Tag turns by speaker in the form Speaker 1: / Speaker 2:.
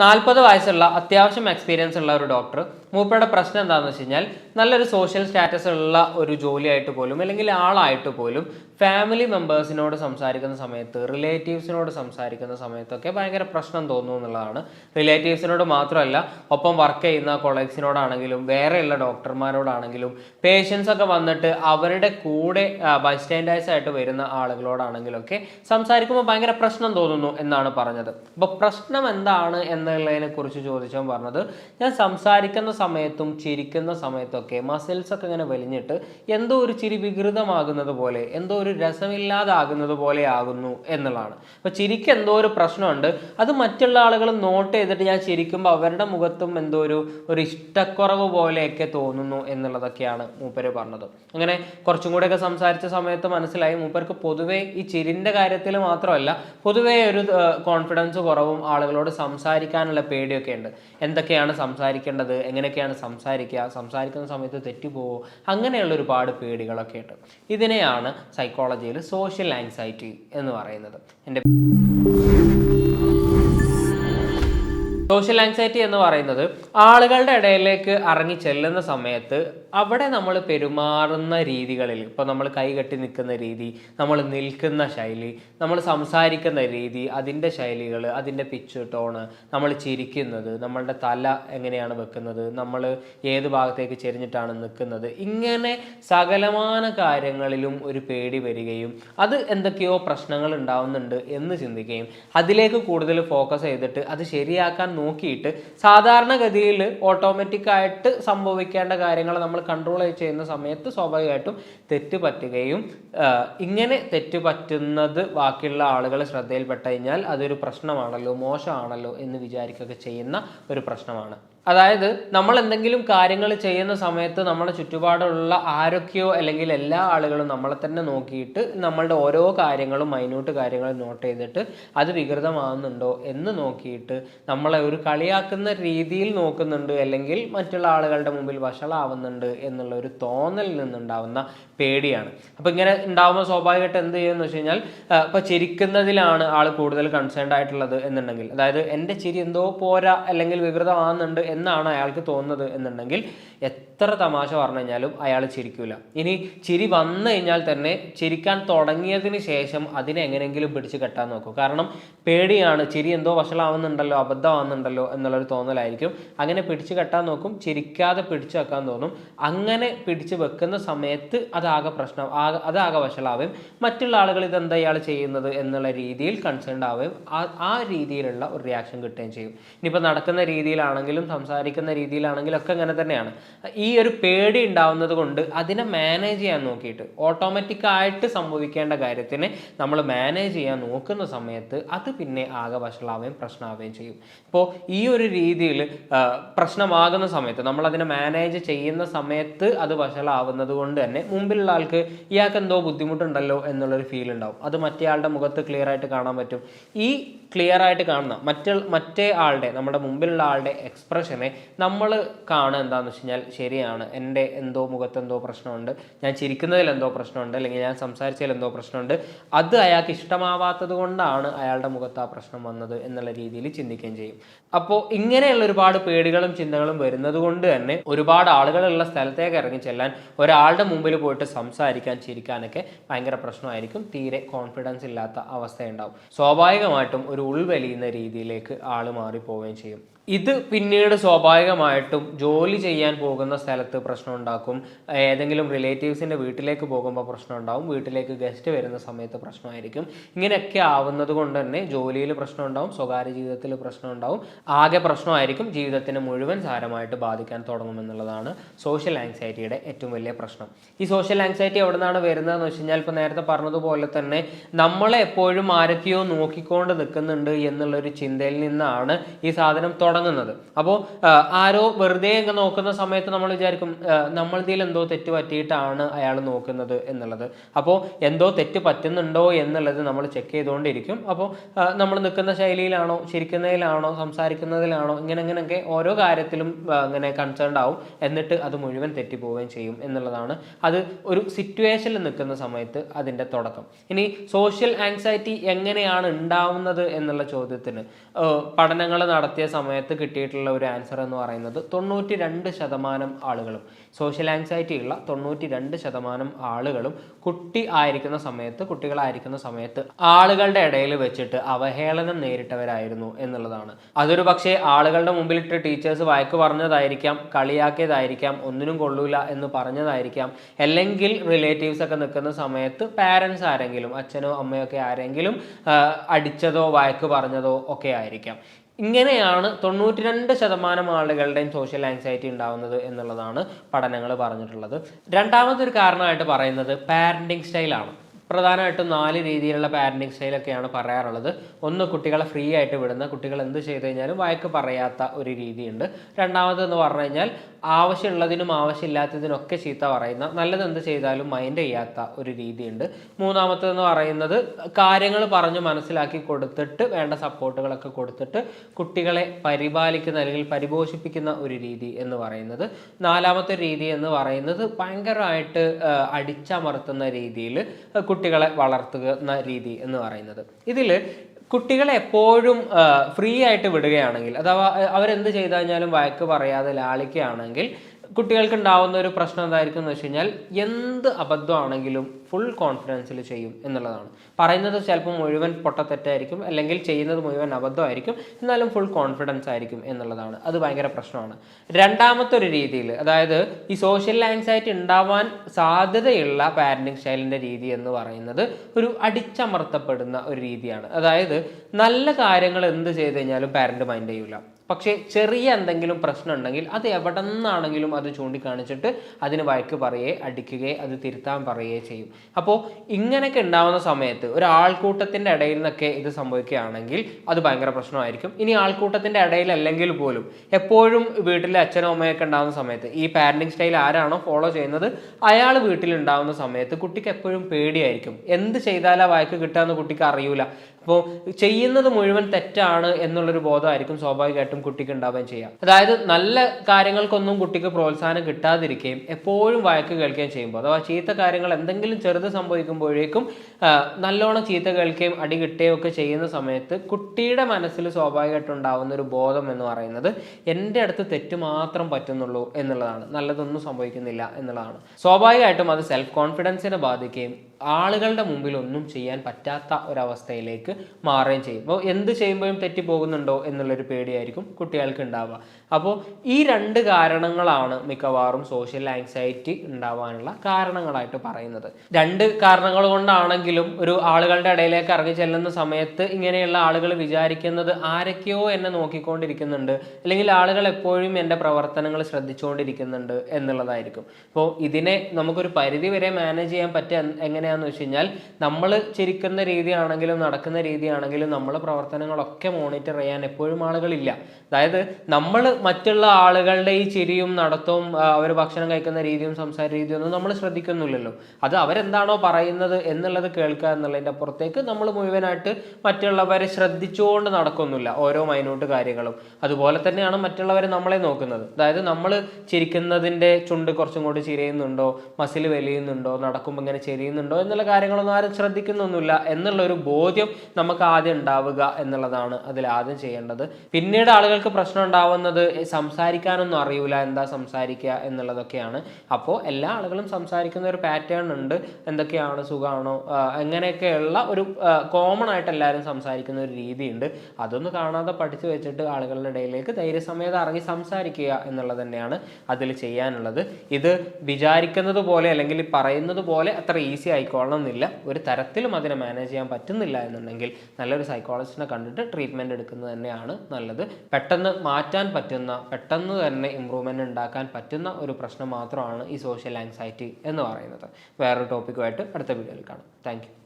Speaker 1: നാൽപ്പത് വയസ്സുള്ള അത്യാവശ്യം എക്സ്പീരിയൻസ് ഉള്ള ഒരു ഡോക്ടർ മൂപ്പയുടെ പ്രശ്നം എന്താണെന്ന് വെച്ച് കഴിഞ്ഞാൽ നല്ലൊരു സോഷ്യൽ സ്റ്റാറ്റസ് ഉള്ള ഒരു ജോലിയായിട്ട് പോലും അല്ലെങ്കിൽ ആളായിട്ട് പോലും ഫാമിലി മെമ്പേഴ്സിനോട് സംസാരിക്കുന്ന സമയത്ത് റിലേറ്റീവ്സിനോട് സംസാരിക്കുന്ന സമയത്തൊക്കെ ഭയങ്കര പ്രശ്നം തോന്നുന്നു എന്നുള്ളതാണ്. റിലേറ്റീവ്സിനോട് മാത്രമല്ല ഒപ്പം വർക്ക് ചെയ്യുന്ന കൊളീഗ്സിനോടാണെങ്കിലും വേറെയുള്ള ഡോക്ടർമാരോടാണെങ്കിലും പേഷ്യൻസ് ഒക്കെ വന്നിട്ട് അവരുടെ കൂടെ ബൈസ്റ്റാൻഡേഴ്സ് ആയിട്ട് വരുന്ന ആളുകളോടാണെങ്കിലും ഒക്കെ സംസാരിക്കുമ്പോൾ ഭയങ്കര പ്രശ്നം തോന്നുന്നു എന്നാണ് പറഞ്ഞത്. അപ്പോൾ പ്രശ്നം എന്താണ് എന്നുള്ളതിനെ കുറിച്ച് ചോദിച്ചാൽ പറഞ്ഞത് ഞാൻ സംസാരിക്കുന്ന സമയത്തും ചിരിക്കുന്ന സമയത്തൊക്കെ മസിൽസ് ഒക്കെ ഇങ്ങനെ വലിഞ്ഞിട്ട് എന്തോ ഒരു ചിരി വികൃതമാകുന്നത് പോലെ എന്തോ ഒരു രസമില്ലാതാകുന്നത് പോലെ ആകുന്നു എന്നുള്ളതാണ്. അപ്പോൾ ചിരിക്ക് എന്തോ ഒരു പ്രശ്നമുണ്ട്. അത് മറ്റുള്ള ആളുകൾ നോട്ട് ചെയ്തിട്ട് ഞാൻ ചിരിക്കുമ്പോൾ അവരുടെ മുഖത്തും എന്തോ ഒരു ഒരു ഇഷ്ടക്കുറവ് പോലെയൊക്കെ തോന്നുന്നു എന്നുള്ളതൊക്കെയാണ് മൂപ്പര് പറഞ്ഞത്. അങ്ങനെ കുറച്ചും കൂടെയൊക്കെ സംസാരിച്ച സമയത്ത് മനസ്സിലായി മൂപ്പർക്ക് പൊതുവേ ഈ ചിരിന്റെ കാര്യത്തിൽ മാത്രമല്ല പൊതുവേ ഒരു കോൺഫിഡൻസ് കുറവും ആളുകളോട് സംസാരിക്കാനുള്ള പേടിയൊക്കെ ഉണ്ട്. എന്തൊക്കെയാണ് സംസാരിക്കേണ്ടത്? എങ്ങനെയൊക്കെയാണ് സംസാരിക്കുക? സംസാരിക്കുന്ന സമയത്ത് തെറ്റിപ്പോവോ അങ്ങനെയുള്ള ഒരുപാട് പേടികളൊക്കെ ഉണ്ട്. ഇതിനെയാണ് സൈക്കോളജിയിൽ സോഷ്യൽ ആങ്സൈറ്റി എന്ന് പറയുന്നത്. എന്റെ സോഷ്യൽ ആങ്സൈറ്റി എന്ന് പറയുന്നത് ആളുകളുടെ ഇടയിലേക്ക് ഇറങ്ങി ചെല്ലുന്ന സമയത്ത് അവിടെ നമ്മൾ പെരുമാറുന്ന രീതികളിൽ ഇപ്പോൾ നമ്മൾ കൈകെട്ടി നിൽക്കുന്ന രീതി നമ്മൾ നിൽക്കുന്ന ശൈലി നമ്മൾ സംസാരിക്കുന്ന രീതി അതിന്റെ ശൈലികൾ അതിന്റെ പിച്ച് ടോണ് നമ്മൾ ചിരിക്കുന്നത് നമ്മളുടെ തല എങ്ങനെയാണ് വെക്കുന്നത് നമ്മൾ ഏത് ഭാഗത്തേക്ക് ചെരിഞ്ഞിട്ടാണ് നിൽക്കുന്നത് ഇങ്ങനെ സകലമാന കാര്യങ്ങളിലും ഒരു പേടി വരികയും അത് എന്തൊക്കെയോ പ്രശ്നങ്ങൾ ഉണ്ടാവുന്നുണ്ട് എന്ന് ചിന്തിക്കുകയും അതിലേക്ക് കൂടുതൽ ഫോക്കസ് ചെയ്തിട്ട് അത് ശരിയാക്കാൻ നോക്കിയിട്ട് സാധാരണഗതിയിൽ ഓട്ടോമാറ്റിക്കായിട്ട് സംഭവിക്കേണ്ട കാര്യങ്ങൾ നമ്മൾ കൺട്രോൾ ചെയ്യുന്ന സമയത്ത് സ്വാഭാവികമായിട്ടും തെറ്റ് പറ്റുകയും ഇങ്ങനെ തെറ്റ് പറ്റുന്നത് ബാക്കിയുള്ള ആളുകൾ ശ്രദ്ധയിൽപ്പെട്ട് കഴിഞ്ഞാൽ അതൊരു പ്രശ്നമാണല്ലോ മോശമാണല്ലോ എന്ന് വിചാരിക്കുകയൊക്കെ ചെയ്യുന്ന ഒരു പ്രശ്നമാണ്. അതായത് നമ്മൾ എന്തെങ്കിലും കാര്യങ്ങൾ ചെയ്യുന്ന സമയത്ത് നമ്മുടെ ചുറ്റുപാടുള്ള ആരൊക്കെയോ അല്ലെങ്കിൽ എല്ലാ ആളുകളും നമ്മളെ തന്നെ നോക്കിയിട്ട് നമ്മളുടെ ഓരോ കാര്യങ്ങളും മൈന്യൂട്ട് കാര്യങ്ങൾ നോട്ട് ചെയ്തിട്ട് അത് വികൃതമാകുന്നുണ്ടോ എന്ന് നോക്കിയിട്ട് നമ്മളെ ഒരു കളിയാക്കുന്ന രീതിയിൽ നോക്കുന്നുണ്ട് അല്ലെങ്കിൽ മറ്റുള്ള ആളുകളുടെ മുമ്പിൽ വഷളാവുന്നുണ്ട് എന്നുള്ള ഒരു തോന്നലിൽ നിന്നുണ്ടാവുന്ന പേടിയാണ്. അപ്പോൾ ഇങ്ങനെ ഉണ്ടാവുമ്പോൾ സ്വാഭാവികമായിട്ട് എന്ത് ചെയ്യുമെന്ന് വെച്ച് കഴിഞ്ഞാൽ ഇപ്പോൾ ചിരിക്കുന്നതിലാണ് ആൾ കൂടുതൽ കൺസേൺഡ് ആയിട്ടുള്ളത് എന്നുണ്ടെങ്കിൽ. അതായത് എന്റെ ചിരി എന്തോ പോരാ അല്ലെങ്കിൽ വികൃതമാകുന്നുണ്ട് എന്നാണ് അയാൾക്ക് തോന്നുന്നത് എന്നുണ്ടെങ്കിൽ എത്ര തമാശ പറഞ്ഞു കഴിഞ്ഞാലും അയാൾ ചിരിക്കൂല. ഇനി ചിരി വന്നു കഴിഞ്ഞാൽ തന്നെ ചിരിക്കാൻ തുടങ്ങിയതിന് ശേഷം അതിനെ എങ്ങനെയെങ്കിലും പിടിച്ച് കെട്ടാൻ നോക്കും. കാരണം പേടിയാണ് ചിരി എന്തോ വഷളാവുന്നുണ്ടല്ലോ അബദ്ധമാവുന്നുണ്ടല്ലോ എന്നുള്ളൊരു തോന്നലായിരിക്കും. അങ്ങനെ പിടിച്ച് കെട്ടാൻ നോക്കും ചിരിക്കാതെ പിടിച്ചു വെക്കാൻ തോന്നും. അങ്ങനെ പിടിച്ച് വെക്കുന്ന സമയത്ത് അതാകെ പ്രശ്നം ആകെ അതാകെ വഷളാവുകയും മറ്റുള്ള ആളുകൾ ഇതെന്താ ഇയാൾ ചെയ്യുന്നത് എന്നുള്ള രീതിയിൽ കൺസേൺഡ് ആവുകയും ആ ആ രീതിയിലുള്ള ഒരു റിയാക്ഷൻ കിട്ടുകയും ചെയ്യും. ഇനിയിപ്പോൾ നടക്കുന്ന രീതിയിലാണെങ്കിലും സംസാരിക്കുന്ന രീതിയിലാണെങ്കിലും ഒക്കെ അങ്ങനെ തന്നെയാണ്. ഈ ഒരു പേടി ഉണ്ടാവുന്നത് കൊണ്ട് അതിനെ മാനേജ് ചെയ്യാൻ നോക്കിയിട്ട് ഓട്ടോമാറ്റിക് ആയിട്ട് സംഭവിക്കേണ്ട കാര്യത്തിനെ നമ്മൾ മാനേജ് ചെയ്യാൻ നോക്കുന്ന സമയത്ത് അത് പിന്നെ ആകെ വഷളാവുകയും പ്രശ്നമാവുകയും ചെയ്യും. ഇപ്പോൾ ഈ ഒരു രീതിയിൽ പ്രശ്നമാകുന്ന സമയത്ത് നമ്മൾ അതിനെ മാനേജ് ചെയ്യുന്ന സമയത്ത് അത് വഷളാവുന്നത് കൊണ്ട് തന്നെ മുമ്പിലുള്ള ആൾക്ക് ഇയാൾക്ക് എന്തോ ബുദ്ധിമുട്ടുണ്ടല്ലോ എന്നുള്ളൊരു ഫീൽ ഉണ്ടാവും. അത് മറ്റേ ആളുടെ മുഖത്ത് ക്ലിയർ ആയിട്ട് കാണാൻ പറ്റും. ഈ ക്ലിയർ ആയിട്ട് കാണുന്ന മറ്റേ മറ്റേ ആളുടെ നമ്മുടെ മുമ്പിലുള്ള ആളുടെ എക്സ്പ്രഷനെ നമ്മൾ കാണുക എന്താണെന്ന് വെച്ച് കഴിഞ്ഞാൽ ശരിയാണ് എന്റെ എന്തോ മുഖത്ത് എന്തോ പ്രശ്നമുണ്ട് ഞാൻ ചിരിക്കുന്നതിൽ എന്തോ പ്രശ്നമുണ്ട് അല്ലെങ്കിൽ ഞാൻ സംസാരിച്ചതിൽ എന്തോ പ്രശ്നമുണ്ട് അത് അയാൾക്ക് ഇഷ്ടമാവാത്തത് കൊണ്ടാണ് അയാളുടെ മുഖത്ത് ആ പ്രശ്നം വന്നത് എന്നുള്ള രീതിയിൽ ചിന്തിക്കുകയും ചെയ്യും. അപ്പോൾ ഇങ്ങനെയുള്ള ഒരുപാട് പേടികളും ചിന്തകളും വരുന്നത് കൊണ്ട് തന്നെ ഒരുപാട് ആളുകളുള്ള സ്ഥലത്തേക്ക് ഇറങ്ങി ചെല്ലാൻ ഒരാളുടെ മുമ്പിൽ പോയിട്ട് സംസാരിക്കാൻ ചിരിക്കാനൊക്കെ ഭയങ്കര പ്രശ്നമായിരിക്കും. തീരെ കോൺഫിഡൻസ് ഇല്ലാത്ത അവസ്ഥയുണ്ടാവും. സ്വാഭാവികമായിട്ടും ഒരു ഉൾവലിയുന്ന രീതിയിലേക്ക് ആൾ മാറിപ്പോവുകയും ചെയ്യും. ഇത് പിന്നീട് സ്വാഭാവികമായിട്ടും ജോലി ചെയ്യാൻ പോകുന്ന സ്ഥലത്ത് പ്രശ്നം ഉണ്ടാക്കും ഏതെങ്കിലും റിലേറ്റീവ്സിന്റെ വീട്ടിലേക്ക് പോകുമ്പോൾ പ്രശ്നം ഉണ്ടാവും വീട്ടിലേക്ക് ഗസ്റ്റ് വരുന്ന സമയത്ത് പ്രശ്നമായിരിക്കും. ഇങ്ങനെയൊക്കെ ആവുന്നത് കൊണ്ട് തന്നെ ജോലിയിൽ പ്രശ്നം ഉണ്ടാവും സ്വകാര്യ ജീവിതത്തിൽ പ്രശ്നം ഉണ്ടാവും ആകെ പ്രശ്നമായിരിക്കും ജീവിതത്തിന് മുഴുവൻ സാരമായിട്ട് ബാധിക്കാൻ തുടങ്ങുമെന്നുള്ളതാണ് സോഷ്യൽ ആങ്സൈറ്റിയുടെ ഏറ്റവും വലിയ പ്രശ്നം. ഈ സോഷ്യൽ ആങ്സൈറ്റി എവിടെ നിന്നാണ് വരുന്നതെന്ന് വെച്ച് കഴിഞ്ഞാൽ ഇപ്പോൾ നേരത്തെ പറഞ്ഞതുപോലെ തന്നെ നമ്മളെ എപ്പോഴും ആരൊക്കെയോ നോക്കിക്കൊണ്ട് നിൽക്കുന്നുണ്ട് എന്നുള്ളൊരു ചിന്തയിൽ നിന്നാണ് ഈ സാധനം തുടങ്ങുന്നത്. അപ്പോൾ ആരോ വെറുതെ ഇങ്ങനെ നോക്കുന്ന സമയത്ത് നമ്മൾ വിചാരിക്കും നമ്മളിതിൽ എന്തോ തെറ്റ് പറ്റിയിട്ടാണ് അയാൾ നോക്കുന്നത് എന്നുള്ളത്. അപ്പോൾ എന്തോ തെറ്റ് പറ്റുന്നുണ്ടോ എന്നുള്ളത് നമ്മൾ ചെക്ക് ചെയ്തുകൊണ്ടിരിക്കും. അപ്പോൾ നമ്മൾ നിൽക്കുന്ന ശൈലിയിലാണോ ചിരിക്കുന്നതിലാണോ സംസാരിക്കുന്നതിലാണോ ഇങ്ങനെ ഇങ്ങനെയൊക്കെ ഓരോ കാര്യത്തിലും അങ്ങനെ കൺസേൺഡ് ആവും. എന്നിട്ട് അത് മുഴുവൻ തെറ്റിപ്പോവുകയും ചെയ്യും എന്നുള്ളതാണ്. അത് ഒരു സിറ്റുവേഷനിൽ നിൽക്കുന്ന സമയത്ത് അതിന്റെ തുടക്കം. ഇനി സോഷ്യൽ ആങ്സൈറ്റി എങ്ങനെയാണ് ഉണ്ടാവുന്നത് എന്നുള്ള ചോദ്യത്തിന് പഠനങ്ങൾ നടത്തിയ സമയത്ത് കിട്ടിയിട്ടുള്ള ഒരു ആൻസർ എന്ന് പറയുന്നത് തൊണ്ണൂറ്റി രണ്ട് ശതമാനം ആളുകളും. സോഷ്യൽ ആങ്സൈറ്റി ഉള്ള തൊണ്ണൂറ്റി രണ്ട് ശതമാനം ആളുകളും കുട്ടി ആയിരിക്കുന്ന സമയത്ത് കുട്ടികളായിരിക്കുന്ന സമയത്ത് ആളുകളുടെ ഇടയിൽ വെച്ചിട്ട് അവഹേളനം നേരിട്ടവരായിരുന്നു എന്നുള്ളതാണ്. അതൊരു പക്ഷേ ആളുകളുടെ മുമ്പിലിട്ട് ടീച്ചേഴ്സ് വഴക്ക് പറഞ്ഞതായിരിക്കാം കളിയാക്കിയതായിരിക്കാം ഒന്നിനും കൊള്ളൂല എന്ന് പറഞ്ഞതായിരിക്കാം. അല്ലെങ്കിൽ റിലേറ്റീവ്സ് ഒക്കെ നിൽക്കുന്ന സമയത്ത് പാരൻസ് ആരെങ്കിലും അച്ഛനോ അമ്മയോ ഒക്കെ ആരെങ്കിലും അടിച്ചതോ വഴക്ക് പറഞ്ഞതോ ഒക്കെ ആയിരിക്കാം. ഇങ്ങനെയാണ് തൊണ്ണൂറ്റി രണ്ട് ശതമാനം ആളുകളുടെയും സോഷ്യൽ ആങ്സൈറ്റി ഉണ്ടാവുന്നത് എന്നുള്ളതാണ് പഠനങ്ങൾ പറഞ്ഞിട്ടുള്ളത്. രണ്ടാമതൊരു കാരണമായിട്ട് പറയുന്നത് പാരന്റിങ് സ്റ്റൈലാണ് പ്രധാനമായിട്ടും നാല് രീതിയിലുള്ള പാരന്റിങ് സ്റ്റൈലൊക്കെയാണ് പറയാറുള്ളത്. ഒന്ന് കുട്ടികളെ ഫ്രീ ആയിട്ട് വിടുന്ന കുട്ടികൾ എന്ത് ചെയ്തു കഴിഞ്ഞാലും വഴക്ക് പറയാത്ത ഒരു രീതിയുണ്ട്. രണ്ടാമതെന്ന് പറഞ്ഞു കഴിഞ്ഞാൽ ആവശ്യമുള്ളതിനും ആവശ്യമില്ലാത്തതിനൊക്കെ ചീത്ത പറയുന്ന നല്ലത് എന്ത് ചെയ്താലും മൈൻഡ് ചെയ്യാത്ത ഒരു രീതിയുണ്ട്. മൂന്നാമത്തെന്ന് പറയുന്നത് കാര്യങ്ങൾ പറഞ്ഞ് മനസ്സിലാക്കി കൊടുത്തിട്ട് വേണ്ട സപ്പോർട്ടുകളൊക്കെ കൊടുത്തിട്ട് കുട്ടികളെ പരിപാലിക്കുന്ന അല്ലെങ്കിൽ പരിപോഷിപ്പിക്കുന്ന ഒരു രീതി എന്ന് പറയുന്നത്. നാലാമത്തെ രീതി എന്ന് പറയുന്നത് ഭയങ്കരമായിട്ട് അടിച്ചമർത്തുന്ന രീതിയിൽ കുട്ടികളെ വളർത്തുന്ന രീതി എന്ന് പറയുന്നത്. ഇതിൽ കുട്ടികളെ എപ്പോഴും ഫ്രീ ആയിട്ട് വിടുകയാണെങ്കിൽ അഥവാ അവരെന്ത് ചെയ്തു കഴിഞ്ഞാലും വഴക്ക് പറയാതെ ലാളിക്കുകയാണെങ്കിൽ കുട്ടികൾക്ക് ഉണ്ടാവുന്ന ഒരു പ്രശ്നം എന്തായിരിക്കും എന്ന് വെച്ച് കഴിഞ്ഞാൽ എന്ത് അബദ്ധമാണെങ്കിലും ഫുൾ കോൺഫിഡൻസിൽ ചെയ്യും എന്നുള്ളതാണ്. പറയുന്നത് ചിലപ്പോൾ മുഴുവൻ പൊട്ടത്തെറ്റായിരിക്കും അല്ലെങ്കിൽ ചെയ്യുന്നത് മുഴുവൻ അബദ്ധമായിരിക്കും എന്നാലും ഫുൾ കോൺഫിഡൻസ് ആയിരിക്കും എന്നുള്ളതാണ്. അത് ഭയങ്കര പ്രശ്നമാണ്. രണ്ടാമത്തെ ഒരു രീതിയിൽ അതായത് ഈ സോഷ്യൽ ആങ്സൈറ്റി ഉണ്ടാവാൻ സാധ്യതയുള്ള പാരന്റിങ് സ്റ്റൈലിന്റെ രീതി എന്ന് പറയുന്നത് ഒരു അടിച്ചമർത്തപ്പെടുന്ന ഒരു രീതിയാണ്. അതായത് നല്ല കാര്യങ്ങൾ എന്ത് ചെയ്ത് കഴിഞ്ഞാലും പാരന്റ് മൈൻഡ് ചെയ്യൂല. പക്ഷേ ചെറിയ എന്തെങ്കിലും പ്രശ്നം ഉണ്ടെങ്കിൽ അത് എവിടെ നിന്നാണെങ്കിലും അത് ചൂണ്ടിക്കാണിച്ചിട്ട് അതിന് വഴക്ക് പറയേ അടിക്കുകയെ അത് തിരുത്താൻ പറയുകയെ ചെയ്യും. അപ്പോൾ ഇങ്ങനെയൊക്കെ ഉണ്ടാവുന്ന സമയത്ത് ഒരു ആൾക്കൂട്ടത്തിന്റെ ഇടയിൽ നിന്നൊക്കെ ഇത് സംഭവിക്കുകയാണെങ്കിൽ അത് ഭയങ്കര പ്രശ്നമായിരിക്കും. ഇനി ആൾക്കൂട്ടത്തിന്റെ ഇടയിൽ അല്ലെങ്കിൽ പോലും എപ്പോഴും വീട്ടിൽ അച്ഛനും അമ്മയൊക്കെ ഉണ്ടാകുന്ന സമയത്ത് ഈ പാരന്റിങ് സ്റ്റൈൽ ആരാണോ ഫോളോ ചെയ്യുന്നത് അയാൾ വീട്ടിലുണ്ടാവുന്ന സമയത്ത് കുട്ടിക്ക് എപ്പോഴും പേടിയായിരിക്കും. എന്ത് ചെയ്താലാ വഴക്ക് കിട്ടുക എന്ന് കുട്ടിക്ക് അറിയൂല. അപ്പോൾ ചെയ്യുന്നത് മുഴുവൻ തെറ്റാണ് എന്നുള്ളൊരു ബോധമായിരിക്കും സ്വാഭാവികമായിട്ടും കുട്ടിക്ക് ഉണ്ടാവുകയും ചെയ്യാം അതായത് നല്ല കാര്യങ്ങൾക്കൊന്നും കുട്ടിക്ക് പ്രോത്സാഹനം കിട്ടാതിരിക്കുകയും എപ്പോഴും വഴക്ക് കേൾക്കുകയും ചെയ്യുമ്പോൾ അഥവാ ചീത്ത കാര്യങ്ങൾ എന്തെങ്കിലും ചെറുത് സംഭവിക്കുമ്പോഴേക്കും നല്ലോണം ചീത്ത കേൾക്കുകയും അടി കിട്ടുകയും ഒക്കെ ചെയ്യുന്ന സമയത്ത് കുട്ടിയുടെ മനസ്സിൽ സ്വാഭാവികമായിട്ടും ഉണ്ടാവുന്ന ഒരു ബോധം എന്ന് പറയുന്നത് എന്റെ അടുത്ത് തെറ്റ് മാത്രം പറ്റുന്നുള്ളൂ എന്നുള്ളതാണ്. നല്ലതൊന്നും സംഭവിക്കുന്നില്ല എന്നുള്ളതാണ്. സ്വാഭാവികമായിട്ടും അത് സെൽഫ് കോൺഫിഡൻസിനെ ബാധിക്കുകയും ആളുകളുടെ മുമ്പിൽ ഒന്നും ചെയ്യാൻ പറ്റാത്ത ഒരവസ്ഥയിലേക്ക് മാറുകയും ചെയ്യും. അപ്പോൾ എന്ത് ചെയ്യുമ്പോഴും തെറ്റിപ്പോകുന്നുണ്ടോ എന്നുള്ളൊരു പേടിയായിരിക്കും കുട്ടികൾക്ക് ഉണ്ടാവുക. അപ്പോൾ ഈ രണ്ട് കാരണങ്ങളാണ് മിക്കവാറും സോഷ്യൽ ആങ്സൈറ്റി ഉണ്ടാവാനുള്ള കാരണങ്ങളായിട്ട് പറയുന്നത്. രണ്ട് കാരണങ്ങൾ കൊണ്ടാണെങ്കിലും ഒരു ആളുകളുടെ ഇടയിലേക്ക് ഇറങ്ങി ചെല്ലുന്ന സമയത്ത് ഇങ്ങനെയുള്ള ആളുകൾ വിചാരിക്കുന്നത് ആരൊക്കെയോ എന്നെ നോക്കിക്കൊണ്ടിരിക്കുന്നുണ്ട് അല്ലെങ്കിൽ ആളുകൾ എപ്പോഴും എന്റെ പ്രവർത്തനങ്ങൾ ശ്രദ്ധിച്ചുകൊണ്ടിരിക്കുന്നുണ്ട് എന്നുള്ളതായിരിക്കും. അപ്പോൾ ഇതിനെ നമുക്കൊരു പരിധി വരെ മാനേജ് ചെയ്യാൻ പറ്റുക എൻ- എങ്ങനെയാന്ന് വെച്ച് കഴിഞ്ഞാൽ നമ്മൾ ചിരിക്കുന്ന രീതിയാണെങ്കിലും നടക്കുന്ന രീതിയാണെങ്കിലും നമ്മൾ പ്രവർത്തനങ്ങളൊക്കെ മോണിറ്റർ ചെയ്യാൻ എപ്പോഴും ആളുകളില്ല. അതായത് നമ്മൾ മറ്റുള്ള ആളുകളുടെ ഈ ചിരിയും നടത്തവും അവർ ഭക്ഷണം കഴിക്കുന്ന രീതിയും സംസാര രീതിയും ഒന്നും നമ്മൾ ശ്രദ്ധിക്കുന്നില്ലല്ലോ. അത് അവരെന്താണോ പറയുന്നത് എന്നുള്ളത് കേൾക്കുക എന്നുള്ളതിന്റെ അപ്പുറത്തേക്ക് നമ്മൾ മുഴുവനായിട്ട് മറ്റുള്ളവരെ ശ്രദ്ധിച്ചുകൊണ്ട് നടക്കുന്നില്ല ഓരോ മൈനോട്ട് കാര്യങ്ങളും. അതുപോലെ തന്നെയാണ് മറ്റുള്ളവരെ നമ്മളെ നോക്കുന്നത്. അതായത് നമ്മൾ ചിരിക്കുന്നതിന്റെ ചുണ്ട് കുറച്ചും കൂടി ചിരിയുന്നുണ്ടോ മസിൽ വലിയുന്നുണ്ടോ നടക്കുമ്പോൾ ഇങ്ങനെ ചെരിയുന്നുണ്ടോ എന്നുള്ള കാര്യങ്ങളൊന്നും ആരും ശ്രദ്ധിക്കുന്നൊന്നുമില്ല എന്നുള്ള ഒരു ബോധ്യം നമുക്ക് ആദ്യം ഉണ്ടാവുക എന്നുള്ളതാണ് അതിൽ ആദ്യം ചെയ്യേണ്ടത്. പിന്നീട് ആളുകൾക്ക് പ്രശ്നം ഉണ്ടാവുന്നത് സംസാരിക്കാനൊന്നും അറിയില്ല എന്താ സംസാരിക്കുക എന്നുള്ളതൊക്കെയാണ്. അപ്പോൾ എല്ലാ ആളുകളും സംസാരിക്കുന്ന ഒരു പാറ്റേൺ ഉണ്ട്. എന്തൊക്കെയാണ് സുഖമാണോ എങ്ങനെയൊക്കെയുള്ള ഒരു കോമൺ ആയിട്ട് എല്ലാവരും സംസാരിക്കുന്ന ഒരു രീതിയുണ്ട്. അതൊന്ന് കാണാതെ പഠിച്ചു വെച്ചിട്ട് ആളുകളുടെ ഇടയിലേക്ക് ധൈര്യസമേതം ഇറങ്ങി സംസാരിക്കുക എന്നുള്ളത് തന്നെയാണ് അതിൽ ചെയ്യാനുള്ളത്. ഇത് വിചാരിക്കുന്നത് പോലെ അല്ലെങ്കിൽ പറയുന്നത് പോലെ അത്ര ഈസി ആയിക്കോളണം എന്നില്ല ഒരു തരത്തിലും അതിനെ മാനേജ് ചെയ്യാൻ പറ്റുന്നില്ല എന്നുണ്ടെങ്കിൽ നല്ലൊരു സൈക്കോളജിസ്റ്റിനെ കണ്ടിട്ട് ട്രീറ്റ്മെന്റ് എടുക്കുന്നത് തന്നെയാണ് നല്ലത്. പെട്ടെന്ന് മാറ്റാൻ പറ്റുന്ന പെട്ടെന്ന് തന്നെ ഇമ്പ്രൂവ്മെന്റ് ഉണ്ടാക്കാൻ പറ്റുന്ന ഒരു പ്രശ്നം മാത്രമാണ് ഈ സോഷ്യൽ ആങ്സൈറ്റി എന്ന് പറയുന്നത്. വേറൊരു ടോപ്പിക്കുമായിട്ട് അടുത്ത വീഡിയോയിൽ കാണാം. താങ്ക്